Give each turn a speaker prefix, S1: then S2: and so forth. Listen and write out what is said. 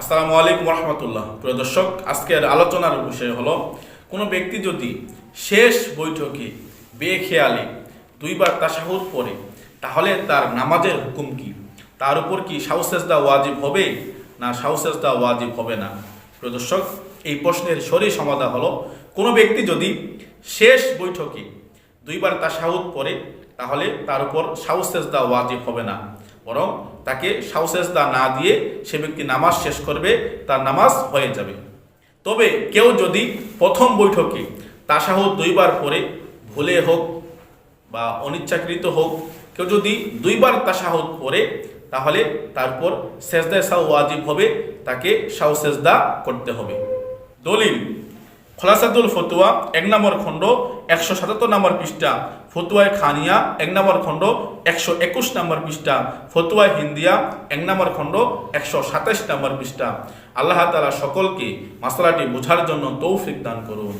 S1: আসসালামু আলাইকুম রহমতুল্লাহ প্রিয় দর্শক, আজকের আলোচনার বিষয় হলো, কোনো ব্যক্তি যদি শেষ বৈঠকে বেখেয়ালি দুইবার তাশাহুদ পড়ে, তাহলে তার নামাজের হুকুম কি? তার উপর কি সাউসেজদা ওয়াজিব হবে না সাউসেজদা ওয়াজিব হবে না? প্রিয় দর্শক, এই প্রশ্নের সরি সমাধান হলো, কোনো ব্যক্তি যদি শেষ বৈঠকে দুইবার তাশাহুদ পড়ে, তাহলে তার উপর সাউসেজদা ওয়াজিব হবে না। বরং তাকে সাউসেজদা না দিয়ে সে ব্যক্তি নামাজ শেষ করবে, তার নামাজ হয়ে যাবে। তবে কেউ যদি প্রথম বৈঠকে তাশাহুদ দুইবার পরে ভুলে হোক বা অনিচ্ছাকৃত হোক, কেউ যদি দুইবার তাশাহুদ পরে তাহলে তারপর সেজদা সাউ ওয়াজিব হবে, তাকে সাউ সেজদা করতে হবে। দলিল খোলাসাদুল ফতুয়া, এক নম্বর খণ্ড, একশো সাতাত্তর নম্বর পৃষ্ঠা। ফতুয়ায় খানিয়া, এক নম্বর খণ্ড, একশো একুশ নম্বর পৃষ্ঠা। ফতুয়ায় হিন্দিয়া, এক নম্বর খণ্ড, একশো সাতাশ নম্বর পৃষ্ঠা। আল্লাহ তালা সকলকে মাসালাটি বোঝার জন্য তৌফিক দান করুন।